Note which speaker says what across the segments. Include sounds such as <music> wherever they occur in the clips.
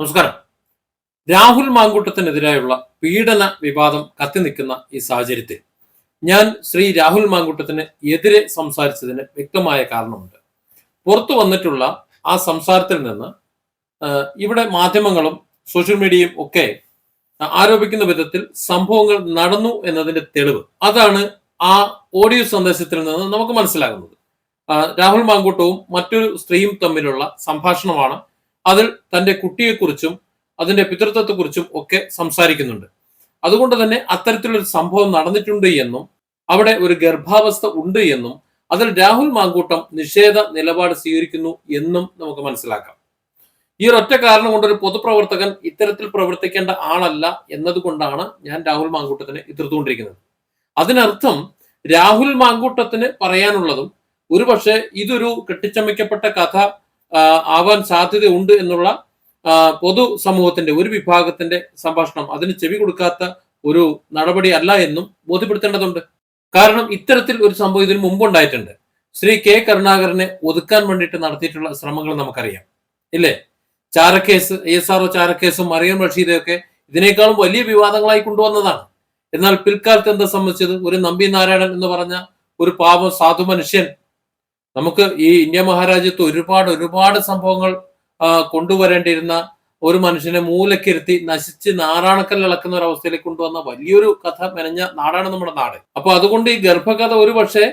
Speaker 1: നമസ്കാരം. രാഹുൽ മാങ്കൂട്ടത്തിനെതിരായുള്ള പീഡന വിവാദം കത്തി നിൽക്കുന്ന ഈ സാഹചര്യത്തിൽ ഞാൻ ശ്രീ രാഹുൽ മാങ്കൂട്ടത്തിന് എതിരെ സംസാരിച്ചതിന് വ്യക്തമായ കാരണമുണ്ട്. പുറത്തു വന്നിട്ടുള്ള ആ സംസാരത്തിൽ നിന്ന് ഇവിടെ മാധ്യമങ്ങളും സോഷ്യൽ മീഡിയയും ഒക്കെ ആരോപിക്കുന്ന വിധത്തിൽ സംഭവങ്ങൾ നടന്നു എന്നതിന്റെ തെളിവ്. അതാണ് ആ ഓഡിയോ സന്ദേശത്തിൽ നിന്ന് നമുക്ക് മനസ്സിലാകുന്നത്. രാഹുൽ മാങ്കൂട്ടവും മറ്റൊരു സ്ത്രീയും തമ്മിലുള്ള സംഭാഷണമാണ് അതിൽ തന്റെ കുട്ടിയെക്കുറിച്ചും അതിന്റെ പിതൃത്വത്തെക്കുറിച്ചും ഒക്കെ സംസാരിക്കുന്നുണ്ട്. അതുകൊണ്ട് തന്നെ അത്തരത്തിലൊരു സംഭവം നടന്നിട്ടുണ്ട് എന്നും അവിടെ ഒരു ഗർഭാവസ്ഥ ഉണ്ട് എന്നും അതിൽ രാഹുൽ മാങ്കൂട്ടം നിഷേധ നിലപാട് സ്വീകരിക്കുന്നു എന്നും നമുക്ക് മനസ്സിലാക്കാം. ഈ ഒറ്റ കാരണം കൊണ്ട് ഒരു പൊതുപ്രവർത്തകൻ ഇത്തരത്തിൽ പ്രവർത്തിക്കേണ്ട ആളല്ല എന്നതുകൊണ്ടാണ് ഞാൻ രാഹുൽ മാങ്കൂട്ടത്തിനെ എതിർത്തുകൊണ്ടിരിക്കുന്നത്. അതിനർത്ഥം രാഹുൽ മാങ്കൂട്ടത്തിന് പറയാനുള്ളതും ഒരുപക്ഷെ ഇതൊരു കെട്ടിച്ചമയ്ക്കപ്പെട്ട കഥ ആവാൻ സാധ്യതയുണ്ട് എന്നുള്ള പൊതു സമൂഹത്തിന്റെ ഒരു വിഭാഗത്തിന്റെ സംഭാഷണം. അതിന് ചെവി കൊടുക്കാത്ത ഒരു നടപടി അല്ല എന്നും ബോധ്യപ്പെടുത്തേണ്ടതുണ്ട്. കാരണം ഇത്തരത്തിൽ ഒരു സംഭവം ഇതിനു മുമ്പ് ഉണ്ടായിട്ടുണ്ട് ശ്രീ കെ കരുണാകരനെ ഒതുക്കാൻ വേണ്ടിയിട്ട് നടത്തിയിട്ടുള്ള ശ്രമങ്ങൾ നമുക്കറിയാം. ഇല്ലേ? ചാരക്കേസ് ഐ എസ് ആർഒ ചാരക്കേസും മറിയം റഷീദൊക്കെ ഇതിനേക്കാളും വലിയ വിവാദങ്ങളായി കൊണ്ടുവന്നതാണ്. എന്നാൽ പിൽക്കാലത്ത് എന്താ സംബന്ധിച്ചത് ഒരു നമ്പി നാരായണൻ എന്ന് പറഞ്ഞ ഒരു പാവ സാധു മനുഷ്യൻ നമുക്ക് ഈ ഇന്ത്യ മഹാരാജ്യത്ത് ഒരുപാട് ഒരുപാട് സംഭവങ്ങൾ കൊണ്ടുവരേണ്ടിയിരുന്ന ഒരു മനുഷ്യനെ മൂലക്കിരുത്തി നശിച്ച് നാറാണക്കൽ ഇളക്കുന്ന ഒരു അവസ്ഥയിലേക്ക് കൊണ്ടുവന്ന വലിയൊരു കഥ മെനഞ്ഞ നാടാണ് നമ്മുടെ നാട്. അപ്പൊ അതുകൊണ്ട് ഈ ഗർഭകഥ ഒരു പക്ഷേ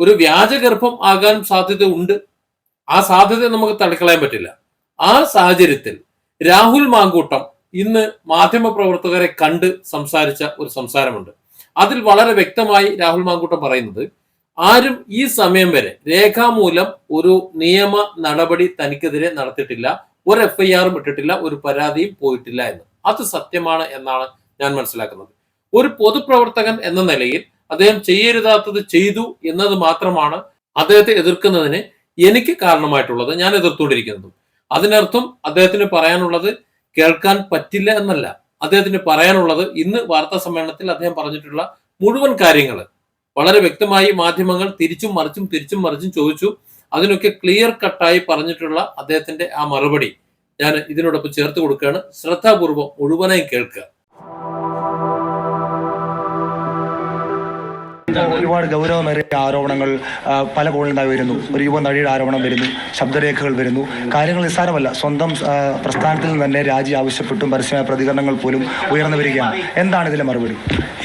Speaker 1: ഒരു വ്യാജ ഗർഭം ആകാൻ സാധ്യത ഉണ്ട്. ആ സാധ്യത നമുക്ക് തള്ളിക്കളയാൻ പറ്റില്ല. ആ സാഹചര്യത്തിൽ രാഹുൽ മാങ്കൂട്ടം ഇന്ന് മാധ്യമപ്രവർത്തകരെ കണ്ട് സംസാരിച്ച ഒരു സംസാരമുണ്ട്. അതിൽ വളരെ വ്യക്തമായി രാഹുൽ മാങ്കൂട്ടം പറയുന്നത് ആരും ഈ സമയം വരെ രേഖാമൂലം ഒരു നിയമ നടപടി തനിക്കെതിരെ നടത്തിയിട്ടില്ല. ഒരു എഫ്ഐആറും ഇട്ടിട്ടില്ല. ഒരു പരാതിയും പോയിട്ടില്ല എന്ന്. അത് സത്യമാണ് എന്നാണ് ഞാൻ മനസ്സിലാക്കുന്നത്. ഒരു പൊതുപ്രവർത്തകൻ എന്ന നിലയിൽ അദ്ദേഹം ചെയ്യരുതാത്തത് ചെയ്തു എന്നത് മാത്രമാണ് അദ്ദേഹത്തെ എതിർക്കുന്നതിന് എനിക്ക് കാരണമായിട്ടുള്ളത്. ഞാൻ എതിർത്തുകൊണ്ടിരിക്കുന്നത്. അതിനർത്ഥം അദ്ദേഹത്തിന് പറയാനുള്ളത് കേൾക്കാൻ പറ്റില്ല എന്നല്ല. അദ്ദേഹത്തിന് പറയാനുള്ളത് ഇന്ന് വാർത്താ സമ്മേളനത്തിൽ അദ്ദേഹം പറഞ്ഞിട്ടുള്ള മുഴുവൻ കാര്യങ്ങൾ വളരെ വ്യക്തമായി മാധ്യമങ്ങൾ തിരിച്ചും മറിച്ചും തിരിച്ചും മറിച്ചും ചോദിച്ചു. അതിനൊക്കെ ക്ലിയർ കട്ടായി പറഞ്ഞിട്ടുള്ള അദ്ദേഹത്തിന്റെ ആ മറുപടി ഞാൻ ഇതിനോടൊപ്പം ചേർത്ത് കൊടുക്കുകയാണ്. ശ്രദ്ധാപൂർവം മുഴുവനായി കേൾക്കുക.
Speaker 2: ഒരുപാട് ഗൗരവമേറിയ ആരോപണങ്ങൾ പല നിന്നായി വരുന്നു. ഒരു യുവ നടിയുടെ ആരോപണം വരുന്നു ശബ്ദരേഖകൾ വരുന്നു. കാര്യങ്ങൾ നിസ്സാരമല്ല. സ്വന്തം പ്രസ്ഥാനത്തിൽ നിന്ന് തന്നെ രാജി ആവശ്യപ്പെട്ടും പരസ്യമായ പ്രതികരണങ്ങൾ പോലും ഉയർന്നു വരികയാണ്. എന്താണ് ഇതിലെ മറുപടി?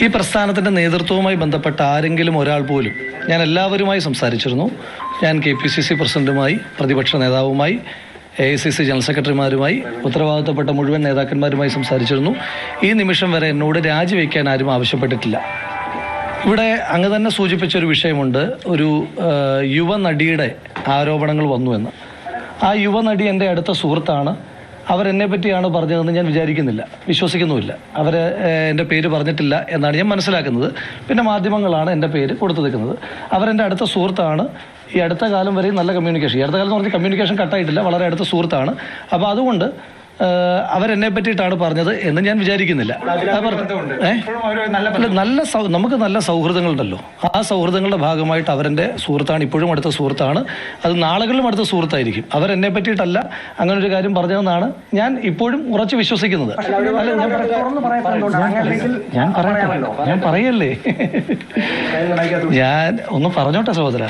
Speaker 3: ഈ പ്രസ്ഥാനത്തിന്റെ നേതൃത്വവുമായി ബന്ധപ്പെട്ട ആരെങ്കിലും ഒരാൾ പോലും ഞാൻ എല്ലാവരുമായി സംസാരിച്ചിരുന്നു. ഞാൻ കെ പി സി സി പ്രസിഡന്റുമായി പ്രതിപക്ഷ നേതാവുമായി A I C C general സെക്രട്ടറിമാരുമായി ഉത്തരവാദിത്തപ്പെട്ട മുഴുവൻ നേതാക്കന്മാരുമായി സംസാരിച്ചിരുന്നു. ഈ നിമിഷം വരെ എന്നോട് രാജിവെക്കാൻ ആരും ആവശ്യപ്പെട്ടിട്ടില്ല. ഇവിടെ അങ്ങ് തന്നെ സൂചിപ്പിച്ച ഒരു വിഷയമുണ്ട്. ഒരു യുവനടിയുടെ ആരോപണങ്ങൾ വന്നു എന്ന്. ആ യുവനടി എന്റെ അടുത്ത സുഹൃത്താണ്. അവരെന്നെ പറ്റിയാണ് പറഞ്ഞതെന്ന് ഞാൻ വിചാരിക്കുന്നില്ല. വിശ്വസിക്കുന്നുമില്ല. അവർ എന്റെ പേര് പറഞ്ഞിട്ടില്ല എന്നാണ് ഞാൻ മനസ്സിലാക്കുന്നത്. പിന്നെ മാധ്യമങ്ങളാണ് എന്റെ പേര് കൊടുത്തു നിൽക്കുന്നത് അവരെന്റെ അടുത്ത സുഹൃത്താണ്. ഈ അടുത്ത കാലം വരെയും നല്ല കമ്മ്യൂണിക്കേഷൻ ഈ അടുത്ത കാലം എന്ന് പറഞ്ഞാൽ കമ്മ്യൂണിക്കേഷൻ കട്ടായിട്ടില്ല വളരെ അടുത്ത സുഹൃത്താണ്. അപ്പോൾ അതുകൊണ്ട് അവരെന്നെ പറ്റിയിട്ടാണ് പറഞ്ഞത് എന്ന് ഞാൻ വിചാരിക്കുന്നില്ല. നല്ല നമുക്ക് നല്ല സൗഹൃദങ്ങളുണ്ടല്ലോ. ആ സൗഹൃദങ്ങളുടെ ഭാഗമായിട്ട് അവരെ സുഹൃത്താണ് ഇപ്പോഴും അടുത്ത സുഹൃത്താണ്. അത് നാളുകളിലും അടുത്ത സുഹൃത്തായിരിക്കും. അവരെന്നെ പറ്റിയിട്ടല്ല അങ്ങനെ ഒരു കാര്യം പറഞ്ഞതെന്നാണ് ഞാൻ ഇപ്പോഴും ഉറച്ചു വിശ്വസിക്കുന്നത്. ഞാൻ പറ- ഞാൻ പറയട്ടെ. ഞാൻ പറയല്ലേ? ഞാൻ ഒന്ന് പറഞ്ഞോട്ടെ സഹോദര.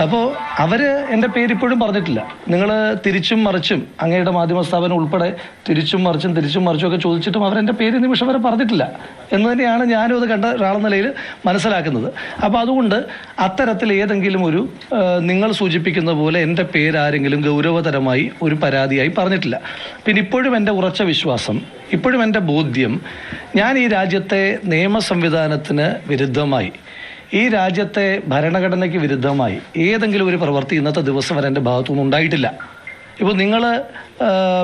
Speaker 3: അപ്പോൾ അവർ എന്റെ പേര് ഇപ്പോഴും പറഞ്ഞിട്ടില്ല. നിങ്ങൾ തിരിച്ചും മറിച്ചും അങ്ങയുടെ മാധ്യമ സ്ഥാപനം ഉൾപ്പെടെ തിരിച്ചും മറിച്ചും തിരിച്ചും മറിച്ചും ഒക്കെ ചോദിച്ചിട്ടും അവരെന്റെ പേര് നിമിഷം വരെ പറഞ്ഞിട്ടില്ല. എന്ന് തന്നെയാണ് ഞാനും അത് കണ്ട ഒരാളെന്ന നിലയിൽ മനസ്സിലാക്കുന്നത്. അപ്പോൾ അതുകൊണ്ട് അത്തരത്തിൽ ഏതെങ്കിലും ഒരു നിങ്ങൾ സൂചിപ്പിക്കുന്ന പോലെ എന്റെ പേര് ആരെങ്കിലും ഗൗരവതരമായി ഒരു പരാതിയായി പറഞ്ഞിട്ടില്ല. പിന്നെ ഇപ്പോഴും എന്റെ ഉറച്ച വിശ്വാസം ഇപ്പോഴും എന്റെ ബോധ്യം ഞാൻ ഈ രാജ്യത്തെ നിയമ സംവിധാനത്തിന് വിരുദ്ധമായി. ഈ രാജ്യത്തെ ഭരണഘടനയ്ക്ക് വിരുദ്ധമായി ഏതെങ്കിലും ഒരു പ്രവൃത്തി ഇന്നത്തെ ദിവസം വരെ എന്റെ ഭാഗത്തുനിന്ന് ഉണ്ടായിട്ടില്ല. ഇപ്പോൾ നിങ്ങൾ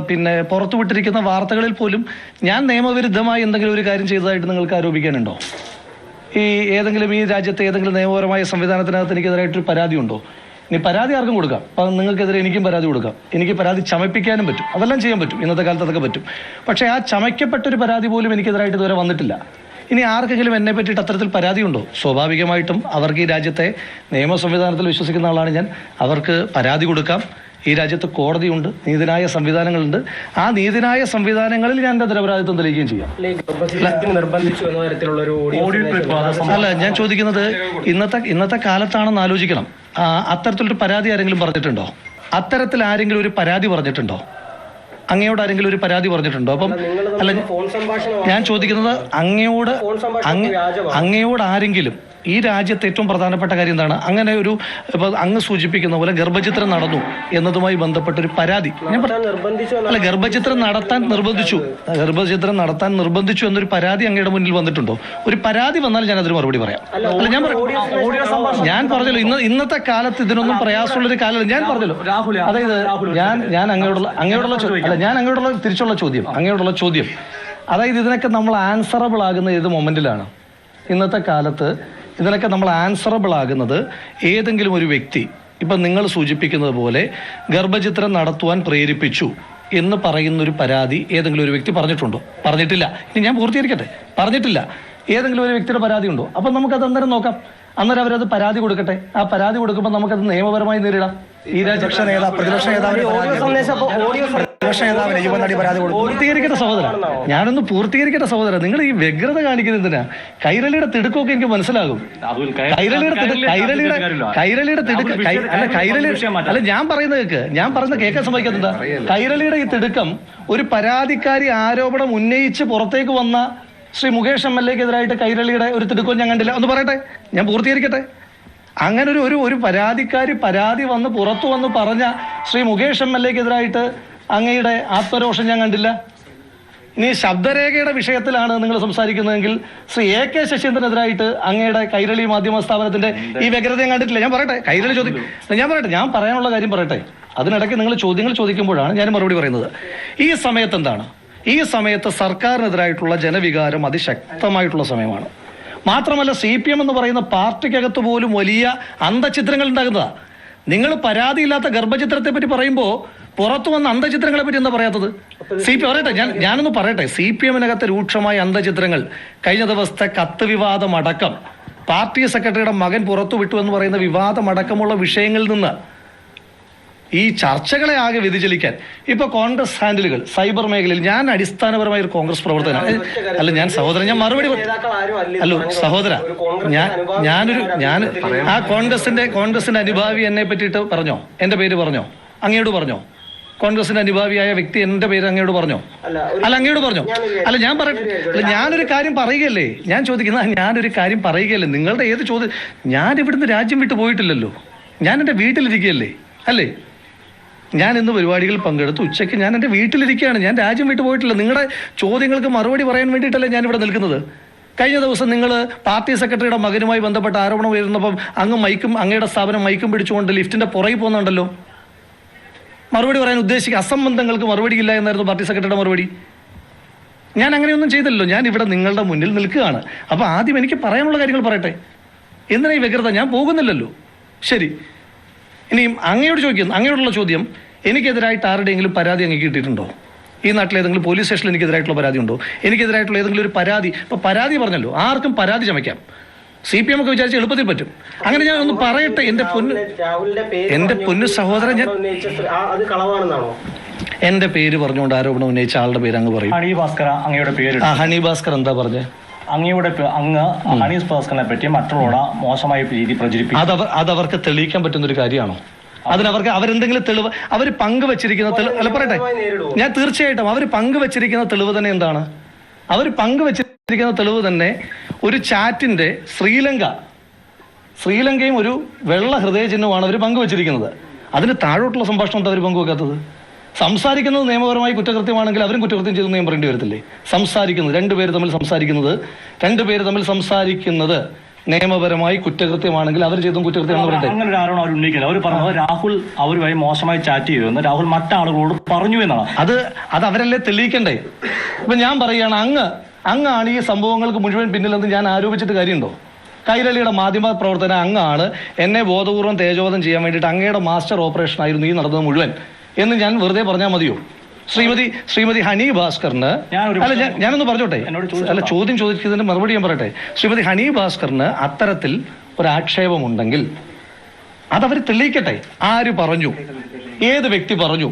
Speaker 3: പിന്നെ പുറത്തുവിട്ടിരിക്കുന്ന വാർത്തകളിൽ പോലും ഞാൻ നിയമവിരുദ്ധമായി എന്തെങ്കിലും ഒരു കാര്യം ചെയ്തതായിട്ട് നിങ്ങൾക്ക് ആരോപിക്കാനുണ്ടോ? ഈ ഏതെങ്കിലും ഈ രാജ്യത്തെ ഏതെങ്കിലും നിയമപരമായ സംവിധാനത്തിനകത്ത് എനിക്കെതിരായിട്ടൊരു പരാതി ഉണ്ടോ? ഇനി പരാതി ആർക്കും കൊടുക്കാം. അപ്പം നിങ്ങൾക്കെതിരെ എനിക്കും പരാതി കൊടുക്കാം. എനിക്ക് പരാതി ചമപ്പിക്കാനും പറ്റും. അതെല്ലാം ചെയ്യാൻ പറ്റും. ഇന്നത്തെ കാലത്ത് അതൊക്കെ പറ്റും. പക്ഷേ ആ ചമയ്ക്കപ്പെട്ടൊരു പരാതി പോലും എനിക്കെതിരായിട്ട് ഇതുവരെ വന്നിട്ടില്ല. ഇനി ആർക്കെങ്കിലും എന്നെ പറ്റിയിട്ട് അത്തരത്തിൽ പരാതിയുണ്ടോ? സ്വാഭാവികമായിട്ടും അവർക്ക് ഈ രാജ്യത്തെ നിയമ സംവിധാനത്തിൽ വിശ്വസിക്കുന്ന ആളാണ് ഞാൻ. അവർക്ക് പരാതി കൊടുക്കാം. ഈ രാജ്യത്ത് കോടതിയുണ്ട് നീതിനായ സംവിധാനങ്ങളുണ്ട്. ആ നീതിനായ സംവിധാനങ്ങളിൽ ഞാൻ എന്റെ നിരപരാധിത്വം തെളിയിക്കുകയും ചെയ്യാം. അല്ല ഞാൻ ചോദിക്കുന്നത് ഇന്നത്തെ ഇന്നത്തെ കാലത്താണെന്ന് ആലോചിക്കണം. അത്തരത്തിലൊരു പരാതി ആരെങ്കിലും പറഞ്ഞിട്ടുണ്ടോ? അത്തരത്തിൽ ആരെങ്കിലും ഒരു പരാതി പറഞ്ഞിട്ടുണ്ടോ? അങ്ങയോട് ആരെങ്കിലും ഒരു പരാതി പറഞ്ഞിട്ടുണ്ടോ? അപ്പം അല്ല ഞാൻ ചോദിക്കുന്നത് അങ്ങയോട് അങ്ങ അങ്ങയോട് ആരെങ്കിലും ഈ രാജ്യത്ത് ഏറ്റവും പ്രധാനപ്പെട്ട കാര്യം എന്താണ്? അങ്ങനെ ഒരു ഇപ്പൊ അങ്ങ് സൂചിപ്പിക്കുന്ന പോലെ ഗർഭചിത്രം നടന്നു എന്നതുമായി ബന്ധപ്പെട്ട ഒരു പരാതി. ഞാൻ അല്ല ഗർഭചിത്രം നടത്താൻ നിർബന്ധിച്ചു. ഗർഭചിത്രം നടത്താൻ നിർബന്ധിച്ചു എന്നൊരു പരാതി അങ്ങയുടെ മുന്നിൽ വന്നിട്ടുണ്ടോ? ഒരു പരാതി വന്നാൽ ഞാൻ അതിന് മറുപടി പറയാം. അല്ല ഞാൻ പറയാം ഞാൻ പറഞ്ഞല്ലോ ഇന്ന് ഇന്നത്തെ കാലത്ത് ഇതിനൊന്നും പ്രയാസമുള്ള ഒരു കാലം ഞാൻ പറഞ്ഞല്ലോ. അതായത് ഞാൻ ഞാൻ അങ്ങയോടുള്ള അങ്ങയോടുള്ള ചോദ്യം അല്ല ഞാൻ അങ്ങയോടുള്ള തിരിച്ചുള്ള ചോദ്യം. അങ്ങയോടുള്ള ചോദ്യം. അതായത് ഇതിനൊക്കെ നമ്മൾ ആൻസറബിൾ ആകുന്ന ഏത് മൊമെന്റിലാണ് ഇന്നത്തെ കാലത്ത് ഇതിനൊക്കെ നമ്മൾ ആൻസറബിൾ ആകുന്നത് ഏതെങ്കിലും ഒരു വ്യക്തി ഇപ്പം നിങ്ങൾ സൂചിപ്പിക്കുന്നത് പോലെ ഗർഭചിത്രം നടത്തുവാൻ പ്രേരിപ്പിച്ചു എന്ന് പറയുന്ന ഒരു പരാതി ഏതെങ്കിലും ഒരു വ്യക്തി പറഞ്ഞിട്ടുണ്ടോ? പറഞ്ഞിട്ടില്ല. ഇനി ഞാൻ പൂർത്തീകരിക്കട്ടെ? പറഞ്ഞിട്ടില്ല. ഏതെങ്കിലും ഒരു വ്യക്തിയുടെ പരാതി ഉണ്ടോ? അപ്പം നമുക്കത് അന്നേരം നോക്കാം. അന്നേരം അവരത് പരാതി കൊടുക്കട്ടെ. ആ പരാതി കൊടുക്കുമ്പോൾ നമുക്കത് നിയമപരമായി നേരിടാം. ഈ രാജ്യ
Speaker 2: പ്രതിപക്ഷ നേതാവ് പ്രതിപക്ഷ നേതാവിന് പരാതി കൊടുത്തു. പരാതി
Speaker 3: പൂർത്തീകരിക്കട്ടെ സഹോദര ഞാനൊന്ന് പൂർത്തീകരിക്കട്ടെ സഹോദര നിങ്ങൾ ഈ വ്യഗ്രത കാണിക്കുന്നതിനാ കൈരളിയുടെ തിടുക്കൊക്കെ എനിക്ക് മനസ്സിലാകും. കൈരളിയുടെ കൈരളിയുടെ കൈരളിയുടെ തിടുക്ക അല്ല കൈരളി അല്ല ഞാൻ പറയുന്നത് കേക്ക്. ഞാൻ പറയുന്നത് കേൾക്കാൻ സംഭവിക്കുന്നത് കൈരളിയുടെ ഈ തിടുക്കം ഒരു പരാതിക്കാരി ആരോപണം ഉന്നയിച്ച് പുറത്തേക്ക് വന്ന ശ്രീ മുകേഷ് എം എൽ എക്കെതിരായിട്ട് കൈരളിയുടെ ഒരു തിടുക്കം ഞാൻ കണ്ടില്ല. ഒന്ന് പറയട്ടെ? ഞാൻ പൂർത്തീകരിക്കട്ടെ? അങ്ങനെ ഒരു ഒരു ഒരു പരാതിക്കാരി പരാതി വന്ന് പുറത്തു വന്ന് പറഞ്ഞ ശ്രീ മുകേഷ് എം എൽ എക്കെതിരായിട്ട് അങ്ങയുടെ ആത്മരോഷം ഞാൻ കണ്ടില്ല. ഇനി ശബ്ദരേഖയുടെ വിഷയത്തിലാണ് നിങ്ങൾ സംസാരിക്കുന്നതെങ്കിൽ ശ്രീ എ കെ ശശീന്ദ്രനെതിരായിട്ട് അങ്ങയുടെ കൈരളി മാധ്യമ സ്ഥാപനത്തിന്റെ ഈ വ്യഗ്രത ഞാൻ കണ്ടിട്ടില്ല. ഞാൻ പറയട്ടെ കൈരളി ചോദിക്കും ഞാൻ പറയട്ടെ ഞാൻ പറയാനുള്ള കാര്യം പറയട്ടെ. അതിനിടയ്ക്ക് നിങ്ങൾ ചോദ്യങ്ങൾ ചോദിക്കുമ്പോഴാണ് ഞാൻ മറുപടി പറയുന്നത്. ഈ സമയത്ത് എന്താണ്? ഈ സമയത്ത് സർക്കാരിനെതിരായിട്ടുള്ള ജനവികാരം അതിശക്തമായിട്ടുള്ള സമയമാണ്. മാത്രമല്ല സി പി എം എന്ന് പറയുന്ന പാർട്ടിക്കകത്ത് പോലും വലിയ അന്ധചിത്രങ്ങൾ ഉണ്ടാകുന്നതാണ് നിങ്ങൾ പരാതിയില്ലാത്ത ഗർഭചിത്രത്തെ പറ്റി പറയുമ്പോൾ പുറത്തു വന്ന അന്തചിത്രങ്ങളെ പറ്റി എന്താ പറയാത്തത്? സി പി പറയട്ടെ ഞാൻ ഞാനൊന്ന് പറയട്ടെ. സി പി എമ്മിനകത്ത് രൂക്ഷമായ അന്തചിത്രങ്ങൾ കഴിഞ്ഞ ദിവസത്തെ കത്ത് വിവാദം അടക്കം. പാർട്ടി സെക്രട്ടറിയുടെ മകൻ പുറത്തു വിട്ടു എന്ന് പറയുന്ന വിവാദം അടക്കമുള്ള വിഷയങ്ങളിൽ നിന്ന് ഈ ചർച്ചകളെ ആകെ വ്യതിചലിക്കാൻ. ഇപ്പൊ കോൺഗ്രസ് ഹാൻഡിലുകൾ സൈബർ മേഖലയിൽ ഞാൻ അടിസ്ഥാനപരമായ ഒരു കോൺഗ്രസ് പ്രവർത്തകനാണ്. അല്ല ഞാൻ സഹോദരൻ ഞാൻ മറുപടി
Speaker 4: അല്ലോ
Speaker 3: സഹോദര ഞാൻ ഞാനൊരു ഞാൻ ആ കോൺഗ്രസിന്റെ കോൺഗ്രസിന്റെ അനുഭാവി എന്നെ പറ്റിയിട്ട് പറഞ്ഞോ? എന്റെ പേര് പറഞ്ഞോ? അങ്ങയോട് പറഞ്ഞോ? കോൺഗ്രസിന്റെ അനുഭാവിയായ വ്യക്തി എന്റെ പേര് അങ്ങയോട് പറഞ്ഞോ?
Speaker 4: അല്ല
Speaker 3: അങ്ങയോട് പറഞ്ഞോ? അല്ല ഞാൻ പറയട്ടെ. ഞാനൊരു കാര്യം പറയുകയല്ലേ? ഞാൻ ചോദിക്കുന്ന ഞാനൊരു കാര്യം പറയുകയല്ലേ? നിങ്ങളുടെ ഏത് ചോദ്യം ഞാൻ ഇവിടുന്ന് രാജ്യം വിട്ടു പോയിട്ടില്ലല്ലോ. ഞാൻ എന്റെ വീട്ടിലിരിക്കുകയല്ലേ? അല്ലേ? ഞാൻ ഇന്ന് പരിപാടികളിൽ പങ്കെടുത്തു. ഉച്ചയ്ക്ക് ഞാൻ എന്റെ വീട്ടിലിരിക്കുകയാണ്. ഞാൻ രാജ്യം വിട്ടു പോയിട്ടില്ല. നിങ്ങളുടെ ചോദ്യങ്ങൾക്ക് മറുപടി പറയാൻ വേണ്ടിയിട്ടല്ലേ ഞാൻ ഇവിടെ നിൽക്കുന്നത്? കഴിഞ്ഞ ദിവസം നിങ്ങൾ പാർട്ടി സെക്രട്ടറിയുടെ മകനുമായി ബന്ധപ്പെട്ട ആരോപണം ഉയർന്നപ്പം അങ്ങ് മൈക്കും അങ്ങയുടെ സ്ഥാപനം മൈക്കും പിടിച്ചുകൊണ്ട് ലിഫ്റ്റിന്റെ പുറകിൽ പോകുന്നുണ്ടല്ലോ. മറുപടി പറയാൻ ഉദ്ദേശിക്കുക അസംബന്ധങ്ങൾക്ക് മറുപടിയില്ല എന്നായിരുന്നു പാർട്ടി സെക്രട്ടറിയുടെ മറുപടി. ഞാൻ അങ്ങനെയൊന്നും ചെയ്തല്ലോ ഞാൻ ഇവിടെ നിങ്ങളുടെ മുന്നിൽ നിൽക്കുകയാണ്. അപ്പോൾ ആദ്യം എനിക്ക് പറയാനുള്ള കാര്യങ്ങൾ പറയട്ടെ. എന്തിനാ ഈ വ്യഗ്രത? ഞാൻ പോകുന്നില്ലല്ലോ. ശരി. ഇനിയും അങ്ങയോട് ചോദിക്കുന്നു. അങ്ങയോടുള്ള ചോദ്യം എനിക്കെതിരായിട്ട് ആരുടെയെങ്കിലും പരാതി അങ്ങ് കിട്ടിയിട്ടുണ്ടോ? ഈ നാട്ടിലെ ഏതെങ്കിലും പോലീസ് സ്റ്റേഷനിൽ എനിക്കെതിരായിട്ടുള്ള പരാതി ഉണ്ടോ? എനിക്കെതിരായിട്ടുള്ള ഏതെങ്കിലും ഒരു പരാതി. ഇപ്പൊ പരാതി പറഞ്ഞല്ലോ. ആർക്കും പരാതി ചമയ്ക്കാം. സി പി എം ഒക്കെ വിചാരിച്ച് എളുപ്പത്തിൽ പറ്റും. അങ്ങനെ ഞാൻ ഒന്ന് പറയട്ടെ എന്റെ പൊന്നു
Speaker 4: എന്റെ.
Speaker 3: പൊന്നു സഹോദരൻ ഞാൻ
Speaker 4: എന്റെ അത്
Speaker 3: പേര് പറഞ്ഞുകൊണ്ട് ആരോപണം ഉന്നയിച്ച ആളുടെ പേര് അങ്ങ് പറയും.
Speaker 5: ഹണി ഭാസ്കർ അങ്ങയുടെ പേര്
Speaker 3: ഹണി ഭാസ്കർ എന്താ പറഞ്ഞത്
Speaker 5: അങ്ങയുടെ അങ്ങ് ഹണി ഭാസ്കറിനെ പറ്റി മറ്റുള്ളവരുടെ മോശമായ രീതി പ്രചരിപ്പിക്കും.
Speaker 3: അതവർ അതവർക്ക് തെളിയിക്കാൻ പറ്റുന്ന ഒരു കാര്യമാണോ? അതിനവർക്ക് അവരെന്തെങ്കിലും തെളിവ് അവർ പങ്കുവച്ചിരിക്കുന്ന തെളിവ് അല്ല പറയട്ടെ. ഞാൻ തീർച്ചയായിട്ടും അവർ പങ്കുവച്ചിരിക്കുന്ന തെളിവ് തന്നെ എന്താണ്? അവർ പങ്കുവച്ചിരിക്കുന്ന തെളിവ് തന്നെ ഒരു ചാറ്റിന്റെ ശ്രീലങ്ക. ശ്രീലങ്കയും ഒരു വെള്ള ഹൃദയ ചിഹ്നമാണ് അവർ പങ്കുവച്ചിരിക്കുന്നത്. അതിന് താഴോട്ടുള്ള സംഭാഷണം എന്താ അവർ പങ്കുവെക്കാത്തത്? സംസാരിക്കുന്നത് നിയമപരമായി കുറ്റകൃത്യമാണെങ്കിൽ അവരും കുറ്റകൃത്യം ചെയ്തു നിയമം പറയേണ്ടി വരത്തില്ലേ? സംസാരിക്കുന്നത്. രണ്ടുപേര് തമ്മിൽ സംസാരിക്കുന്നത്. രണ്ടുപേര് തമ്മിൽ സംസാരിക്കുന്നത് നിയമപരമായി കുറ്റകൃത്യമാണെങ്കിൽ അവർ ചെയ്തും കുറ്റകൃത്യമാണെന്ന് പറയട്ടെ.
Speaker 5: അങ്ങനെ ഒരു ആരോപണം അവർ ഉന്നയിക്കുന്നത് അവർ പറഞ്ഞത് രാഹുൽ അവരുമായി മോശമായി ചാറ്റ് രാഹുൽ മറ്റാളുകളോട് പറഞ്ഞു എന്നാണ്.
Speaker 3: അത് അത് അവരല്ലേ തെളിയിക്കണ്ടേ? ഇപ്പൊ ഞാൻ പറയുകയാണ് അങ്ങ് അങ്ങാണ് ഈ സംഭവങ്ങൾക്ക് മുഴുവൻ പിന്നിലെന്ന് ഞാൻ ആരോപിച്ചിട്ട് കാര്യമുണ്ടോ? കൈരളിയുടെ മാധ്യമ പ്രവർത്തനം അങ്ങാണ് എന്നെ ബോധപൂർവം തേജോധം ചെയ്യാൻ വേണ്ടിയിട്ട് അങ്ങയുടെ മാസ്റ്റർ ഓപ്പറേഷൻ ആയിരുന്നു ഈ നടന്നത് മുഴുവൻ എന്ന് ഞാൻ വെറുതെ പറഞ്ഞാൽ മതിയോ? ശ്രീമതി ശ്രീമതി ഹണി ഭാസ്കറിന് അല്ല ഞാനൊന്ന് പറഞ്ഞോട്ടെ? അല്ല ചോദ്യം ചോദിച്ചതിന് മറുപടി ഞാൻ പറയട്ടെ? ശ്രീമതി ഹണി ഭാസ്കറിന് അത്തരത്തിൽ ഒരു ആക്ഷേപമുണ്ടെങ്കിൽ അതവർ തെളിയിക്കട്ടെ? ആര് പറഞ്ഞു? ഏത് വ്യക്തി പറഞ്ഞു?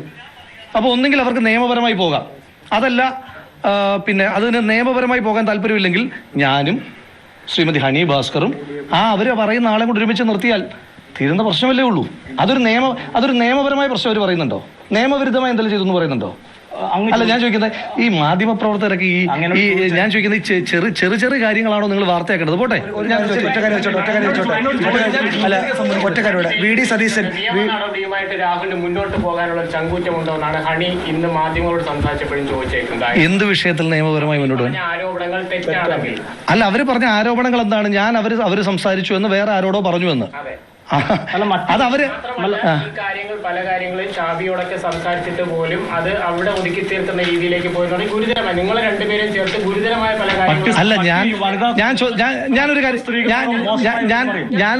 Speaker 3: അപ്പോൾ ഒന്നെങ്കിൽ അവർക്ക് നിയമപരമായി പോകാം. അതല്ല പിന്നെ അതിന് നിയമപരമായി പോകാൻ താല്പര്യമില്ലെങ്കിൽ ഞാനും ശ്രീമതി ഹണി ഭാസ്കറും ആ അവർ പറയുന്ന ആളെ കൊണ്ട് ഒരുമിച്ച് നിർത്തിയാൽ തീരുന്ന പ്രശ്നമല്ലേ ഉള്ളൂ. അതൊരു നിയമ അതൊരു നിയമപരമായ പ്രശ്നം അവർ പറയുന്നുണ്ടോ? നിയമവിരുദ്ധമായി എന്തെങ്കിലും ചെയ്തു എന്ന് പറയുന്നുണ്ടോ? അല്ല ഞാൻ ചോദിക്കുന്നത് ഈ മാധ്യമ പ്രവർത്തകരൊക്കെ ഈ ഈ ഞാൻ ചോദിക്കുന്നത് ഈ ചെറു ചെറു ചെറു കാര്യങ്ങളാണോ നിങ്ങൾ വാർത്തയാക്കേണ്ടത്? പോട്ടെ.
Speaker 2: അല്ല ഒറ്റക്കാരോട് വി. ഡി. സതീശൻ
Speaker 4: നിയമ നടപടിയുമായിട്ട് രാഹുലിന് മുന്നോട്ട് പോകാനുള്ള ഒരു ചങ്കൂറ്റമുണ്ടോ എന്നാണ് ഹണി ഇന്ന് മാധ്യമങ്ങളോട് സംസാരിച്ചപ്പോഴും ചോദിച്ചേക്കുന്നത്.
Speaker 3: എന്ത് വിഷയത്തിൽ നിയമപരമായി മുന്നോട്ട്
Speaker 4: ആരോപണങ്ങൾ തെറ്റാണെങ്കിൽ.
Speaker 3: അല്ല അവർ പറഞ്ഞ ആരോപണങ്ങൾ എന്താണ്? ഞാൻ അവർ അവർ സംസാരിച്ചു എന്ന് വേറെ ആരോടോ പറഞ്ഞു എന്ന്
Speaker 4: അതെ അവർ കാര്യങ്ങൾ പല കാര്യങ്ങളും ഷാബിയോടൊക്കെ സംസാരിച്ചിട്ട് പോലും അത് അവിടെ ഒതുക്കി തീർക്കുന്ന രീതിയിലേക്ക് പോയതാണ്. ഗുരുതരമായി നിങ്ങൾ രണ്ടുപേരും ചേർത്ത് ഗുരുതരമായ പല കാര്യങ്ങളും
Speaker 3: അല്ല ഞാൻ ഞാൻ ഞാനൊരു കാര്യം ഞാൻ ഞാൻ.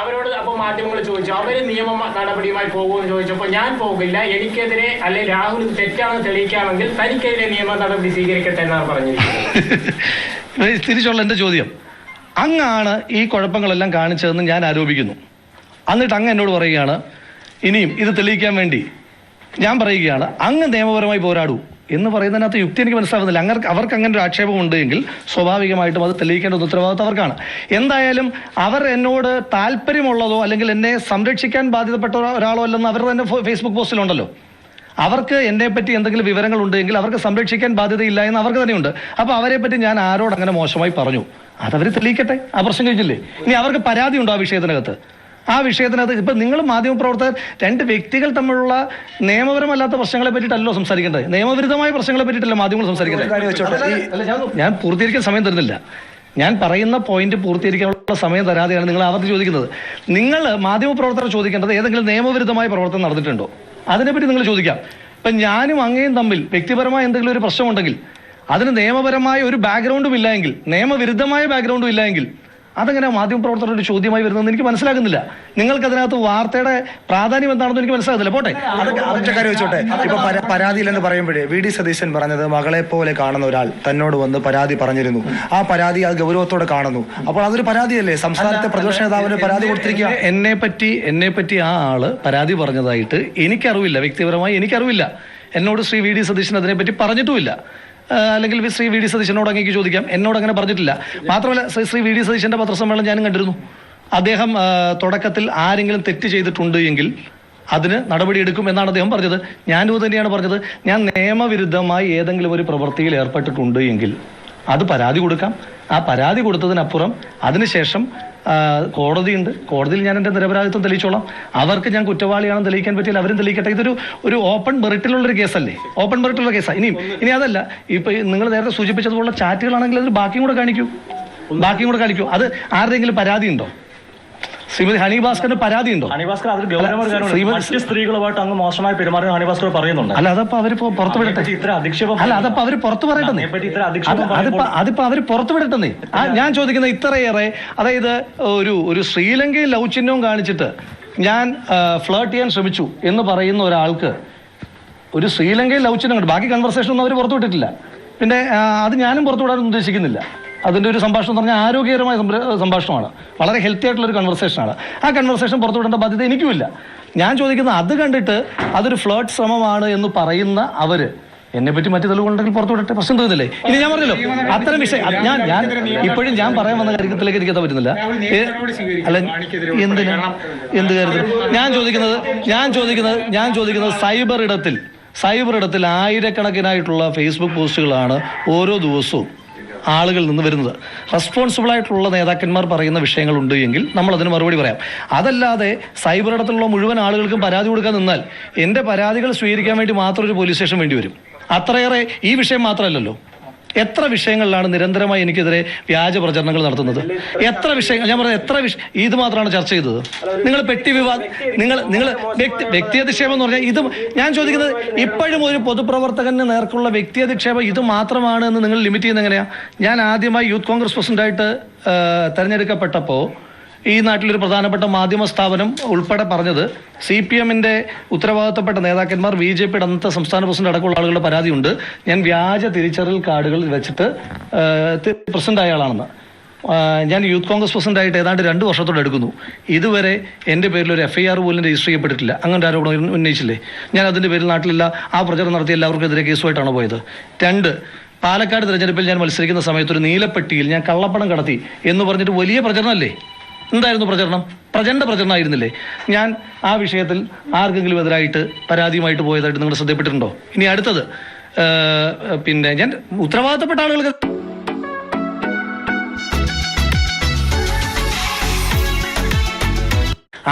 Speaker 4: അവരോട് അപ്പൊ മാധ്യമങ്ങൾ ചോദിച്ചു അവർ നിയമ നടപടിയുമായി പോകുമെന്ന് ചോദിച്ചപ്പോ ഞാൻ പോകില്ല എനിക്കെതിരെ അല്ലെ രാഹുൽ തെറ്റാണെന്ന് തെളിയിക്കാമെങ്കിൽ തനിക്കെതിരെ നിയമ നടപടി സ്വീകരിക്കട്ടെ എന്നാണ് പറഞ്ഞിരിക്കുന്നത്. <laughs>
Speaker 3: തിരിച്ചുള്ള എന്റെ ചോദ്യം. അങ്ങാണ് ഈ കുഴപ്പങ്ങളെല്ലാം കാണിച്ചതെന്ന് ഞാൻ ആരോപിക്കുന്നു. എന്നിട്ട് അങ്ങ് എന്നോട് പറയുകയാണ് ഇനിയും ഇത് തെളിയിക്കാൻ വേണ്ടി ഞാൻ പറയുകയാണ് അങ്ങ് നിയമപരമായി പോരാടൂ. എന്ന് പറയുന്നതിനകത്ത് യുക്തി എനിക്ക് മനസ്സിലാവുന്നില്ല. അങ്ങനെ അവർക്ക് അങ്ങനെ ഒരു ആക്ഷേപം ഉണ്ടെങ്കിൽ സ്വാഭാവികമായിട്ടും അത് തെളിയിക്കേണ്ട ഉത്തരവാദിത്വം അവർക്കാണ്. എന്തായാലും അവർ എന്നോട് താല്പര്യമുള്ളതോ അല്ലെങ്കിൽ എന്നെ സംരക്ഷിക്കാൻ ബാധ്യതപ്പെട്ട ഒരാളോ അല്ലെന്ന് അവർ തന്നെ ഫേസ്ബുക്ക് പോസ്റ്റിലുണ്ടല്ലോ. അവർക്ക് എന്നെ പറ്റി എന്തെങ്കിലും വിവരങ്ങൾ ഉണ്ടെങ്കിൽ അവർക്ക് സംരക്ഷിക്കാൻ ബാധ്യതയില്ല എന്ന് അവർക്ക് തന്നെയുണ്ട്. അപ്പൊ അവരെ പറ്റി ഞാൻ ആരോട് അങ്ങനെ മോശമായി പറഞ്ഞു? അതവർ തെളിയിക്കട്ടെ? ആ പ്രശ്നം കഴിഞ്ഞില്ലേ? ഇനി അവർക്ക് പരാതി ഉണ്ടോ ആ വിഷയത്തിനകത്ത്? ആ വിഷയത്തിനകത്ത് ഇപ്പൊ നിങ്ങൾ മാധ്യമപ്രവർത്തകർ രണ്ട് വ്യക്തികൾ തമ്മിലുള്ള നിയമപരമല്ലാത്ത പ്രശ്നങ്ങളെ പറ്റിയിട്ടല്ലോ സംസാരിക്കേണ്ടത്. നിയമവിരുദ്ധമായ പ്രശ്നങ്ങളെ പറ്റിയിട്ടല്ല മാധ്യമങ്ങൾ സംസാരിക്കേണ്ടത്? ഞാൻ പൂർത്തീകരിക്കാൻ സമയം തരുന്നില്ല. ഞാൻ പറയുന്ന പോയിന്റ് പൂർത്തീകരിക്കാനുള്ള സമയം തരാതെയാണ് നിങ്ങൾ ആവർത്തി ചോദിക്കുന്നത്. നിങ്ങൾ മാധ്യമപ്രവർത്തകർ ചോദിക്കേണ്ടത് ഏതെങ്കിലും നിയമവിരുദ്ധമായ പ്രവർത്തനം നടന്നിട്ടുണ്ടോ? അതിനെപ്പറ്റി നിങ്ങൾ ചോദിക്കാം. ഇപ്പം ഞാനും അങ്ങയും തമ്മിൽ വ്യക്തിപരമായ എന്തെങ്കിലും ഒരു പ്രശ്നമുണ്ടെങ്കിൽ അതിന് നിയമപരമായ ഒരു ബാക്ക്ഗ്രൗണ്ടും ഇല്ല എങ്കിൽ നിയമവിരുദ്ധമായ ബാക്ക്ഗ്രൗണ്ടും ഇല്ല എങ്കിൽ അതെങ്ങനെ മാധ്യമപ്രവർത്തകരുടെ ഒരു ചോദ്യമായി വരുന്നതെന്ന് എനിക്ക് മനസ്സിലാകുന്നില്ല. നിങ്ങൾക്ക് അതിനകത്ത് വാർത്തയുടെ പ്രാധാന്യം എന്താണെന്ന് എനിക്ക് മനസ്സിലാകുന്നില്ല. പോട്ടെ.
Speaker 2: അതൊക്കെ അതൊക്കെ കാര്യം വെച്ചോട്ടെ. ഇപ്പൊ പരാ- പരാതിയില്ലെന്ന് പറയുമ്പോഴേ വി ഡി സതീശൻ പറഞ്ഞത് മകളെ പോലെ കാണുന്ന ഒരാൾ തന്നോട് വന്ന് പരാതി പറഞ്ഞിരുന്നു. ആ പരാതി അത് ഗൗരവത്തോടെ കാണുന്നു. അപ്പോൾ അതൊരു പരാതിയല്ലേ? സംസ്ഥാനത്തെ പ്രതിപക്ഷ നേതാവിന് പരാതി കൊടുത്തിരിക്കുക.
Speaker 3: എന്നെ പറ്റി എന്നെ പറ്റി ആ ആൾ പരാതി പറഞ്ഞതായിട്ട് എനിക്കറിവില്ല. വ്യക്തിപരമായി എനിക്കറിവില്ല. എന്നോട് ശ്രീ വി ഡി സതീശൻ അതിനെപ്പറ്റി പറഞ്ഞിട്ടുമില്ല. അല്ലെങ്കിൽ ശ്രീ വി ഡി സതീശനോട് അങ്ങേക്ക് ചോദിക്കാം. എന്നോട് അങ്ങനെ പറഞ്ഞിട്ടില്ല. മാത്രമല്ല ശ്രീ വി ഡി സതീശന്റെ പത്രസമ്മേളനം ഞാനും കണ്ടിരുന്നു. അദ്ദേഹം തുടക്കത്തിൽ ആരെങ്കിലും തെറ്റ് ചെയ്തിട്ടുണ്ട് എങ്കിൽ അതിന് നടപടിയെടുക്കും എന്നാണ് അദ്ദേഹം പറഞ്ഞത്. ഞാനും തന്നെയാണ് പറഞ്ഞത്. ഞാൻ നിയമവിരുദ്ധമായി ഏതെങ്കിലും ഒരു പ്രവൃത്തിയിൽ ഏർപ്പെട്ടിട്ടുണ്ട് എങ്കിൽ അത് പരാതി കൊടുക്കാം. ആ പരാതി കൊടുത്തതിനപ്പുറം അതിനുശേഷം കോടതിയുണ്ട്. കോടതിയിൽ ഞാൻ എന്റെ നിരപരാധിത്വം തെളിയിച്ചോളാം. അവർക്ക് ഞാൻ കുറ്റവാളിയാണെന്ന് തെളിയിക്കാൻ പറ്റില്ല അവരും തെളിയിക്കട്ടെ. ഇതൊരു ഒരു ഓപ്പൺ മെറിറ്റിലുള്ളൊരു കേസല്ലേ? ഓപ്പൺ മെറിറ്റുള്ള കേസാണ് ഇനിയും ഇനി അതല്ല. ഇപ്പൊ നിങ്ങൾ നേരത്തെ സൂചിപ്പിച്ചതുപോലുള്ള ചാറ്റുകളാണെങ്കിൽ അതിൽ ബാക്കിയും കൂടെ കാണിക്കൂ. ബാക്കിയും കൂടെ കാണിക്കൂ. അത് ആരുടെയെങ്കിലും പരാതി ഉണ്ടോ ശ്രീമതി ഹണി ഭാസ്കറിന് പരാതി ഉണ്ടോ
Speaker 5: ഹണിഭാസ്കർ അതിൽ ഗൗരവമായ കാര്യമാണ്
Speaker 3: ശ്രീമതി-
Speaker 5: മറ്റ് സ്ത്രീകളുമായിട്ട് അങ്ങ് മോശമായി പെരുമാറിയ ഹണിഭാസ്കർ പറയുന്നുണ്ട്.
Speaker 3: അല്ല അതപ്പോ അവർ പുറത്തു വിടട്ടെ.
Speaker 5: ഇത്ര അധിക്ഷേപം
Speaker 3: അല്ല അതപ്പോ അവർ പുറത്തു പറയട്ടെ അതിപ്പോ അതിപ്പോ അവർ പുറത്തു വിടട്ടെന്നേ ആ ഞാൻ ചോദിക്കുന്ന ഇത്രയേറെ അതായത് ഒരു ഒരു ശ്രീലങ്കയിൽ ലവ് ചിഹ്നവും കാണിച്ചിട്ട് ഞാൻ ഫ്ലേർട്ട് ചെയ്യാൻ ശ്രമിച്ചു എന്ന് പറയുന്ന ഒരാൾക്ക് ഒരു ശ്രീലങ്കയിൽ ചിഹ്നം കണ്ടു. ബാക്കി കൺവെർസേഷൻ ഒന്നും അവർ പുറത്തു വിട്ടിട്ടില്ല. പിന്നെ അത് ഞാനും പുറത്തു വിടാൻ ഉദ്ദേശിക്കുന്നില്ല. അതിന്റെ ഒരു സംഭാഷണം എന്ന് പറഞ്ഞാൽ ആരോഗ്യകരമായ സംഭാഷണമാണ്. വളരെ ഹെൽത്തി ആയിട്ടുള്ള ഒരു കൺവെർസേഷനാണ് ആ കൺവെർസേഷൻ പുറത്തു വിടേണ്ട ബാധ്യത എനിക്കുമില്ല. ഞാൻ ചോദിക്കുന്നത് അത് കണ്ടിട്ട് അതൊരു ഫ്ലേർട്ട് ശ്രമമാണ് എന്ന് പറയുന്ന അവർ എന്നെ പറ്റി മറ്റു തെളിവുണ്ടെങ്കിൽ പുറത്തു വിടട്ടെ. പ്രശ്നം തോന്നുന്നില്ലേ ഇനി ഞാൻ പറഞ്ഞല്ലോ അത്തരം വിഷയം ഞാൻ ഞാൻ ഇപ്പോഴും ഞാൻ പറയാൻ വന്ന കാര്യത്തിലേക്ക് എനിക്ക് എത്താൻ പറ്റുന്നില്ല അല്ല എന്തിന്? എന്ത് കാര്യത്തിൽ ഞാൻ ചോദിക്കുന്നത് ഞാൻ ചോദിക്കുന്നത് ഞാൻ ചോദിക്കുന്നത് സൈബർ ഇടത്തിൽ. സൈബർ ഇടത്തിൽ ആയിരക്കണക്കിനായിട്ടുള്ള ഫേസ്ബുക്ക് പോസ്റ്റുകളാണ് ഓരോ ദിവസവും ആളുകളിൽ നിന്ന് വരുന്നത്. റെസ്പോൺസിബിൾ ആയിട്ടുള്ള നേതാക്കന്മാർ പറയുന്ന വിഷയങ്ങളുണ്ട് എങ്കിൽ നമ്മൾ അതിന് മറുപടി പറയാം. അതല്ലാതെ സൈബർ ഇടത്തിലുള്ള മുഴുവൻ ആളുകൾക്കും പരാതി കൊടുക്കാൻ നിന്നാൽ എന്റെ പരാതികൾ സ്വീകരിക്കാൻ വേണ്ടി മാത്രം ഒരു പോലീസ് സ്റ്റേഷൻ വേണ്ടി വരും. അത്രയേറെ ഈ വിഷയം മാത്രമല്ലല്ലോ. എത്ര വിഷയങ്ങളിലാണ് നിരന്തരമായി എനിക്കെതിരെ വ്യാജ പ്രചരണങ്ങൾ നടത്തുന്നത്? എത്ര വിഷയങ്ങൾ? ഞാൻ പറഞ്ഞത് എത്ര വിഷയം ഇത് മാത്രമാണ് ചർച്ച ചെയ്തത്. നിങ്ങൾ പെട്ടി വിവാദം നിങ്ങൾ നിങ്ങൾ വ്യക്തി വ്യക്തിയധിക്ഷേപം എന്ന് പറഞ്ഞാൽ ഇത് ഞാൻ ചോദിക്കുന്നത് ഇപ്പോഴും ഒരു പൊതുപ്രവർത്തകന് നേർക്കുള്ള വ്യക്തിയധിക്ഷേപം ഇത് മാത്രമാണ് എന്ന് നിങ്ങൾ ലിമിറ്റ് ചെയ്യുന്നത് എങ്ങനെയാണ് ഞാൻ ആദ്യമായി യൂത്ത് കോൺഗ്രസ് പ്രസിഡന്റായിട്ട് തെരഞ്ഞെടുക്കപ്പെട്ടപ്പോൾ ഈ നാട്ടിലൊരു പ്രധാനപ്പെട്ട മാധ്യമ സ്ഥാപനം ഉൾപ്പെടെ പറഞ്ഞത് സി പി എമ്മിന്റെ ഉത്തരവാദിത്തപ്പെട്ട നേതാക്കന്മാർ ബി ജെ പിയുടെ അന്നത്തെ സംസ്ഥാന പ്രസിഡന്റ് അടക്കമുള്ള ആളുകളുടെ പരാതിയുണ്ട്. ഞാൻ വ്യാജ തിരിച്ചറിയൽ കാർഡുകൾ വെച്ചിട്ട് പ്രസിഡന്റ് ആയ ആളാണെന്ന് ഞാൻ യൂത്ത് കോൺഗ്രസ് പ്രസിഡന്റ് ആയിട്ട് ഏതാണ്ട് രണ്ട് വർഷത്തോടെ എടുക്കുന്നു. ഇതുവരെ എന്റെ പേരിൽ ഒരു എഫ് ഐ ആർ പോലും രജിസ്റ്റർ ചെയ്യപ്പെട്ടിട്ടില്ല. അങ്ങനെ ആരോപണം ഉന്ന- ഉന്നയിച്ചില്ലേ? ഞാൻ അതിന്റെ പേരിൽ നാട്ടിലില്ല. ആ പ്രചരണം നടത്തിയ എല്ലാവർക്കെതിരെ കേസുമായിട്ടാണ് പോയത്. രണ്ട് പാലക്കാട് തിരഞ്ഞെടുപ്പിൽ ഞാൻ മത്സരിക്കുന്ന സമയത്ത് ഒരു നീലപ്പെട്ടിയിൽ ഞാൻ കള്ളപ്പണം കടത്തി എന്ന് പറഞ്ഞിട്ട് വലിയ പ്രചരണമല്ലേ? എന്തായിരുന്നു പ്രചരണം? പ്രചണ്ഡ പ്രചരണമായിരുന്നില്ലേ ഞാൻ ആ വിഷയത്തിൽ ആർക്കെങ്കിലും എതിരായിട്ട് പരാതിയുമായിട്ട് പോയതായിട്ട് നിങ്ങൾ ശ്രദ്ധപ്പെട്ടിട്ടുണ്ടോ ഇനി അടുത്തത് പിന്നെ ഞാൻ ഉത്തരവാദിത്തപ്പെട്ട ആളുകൾക്ക്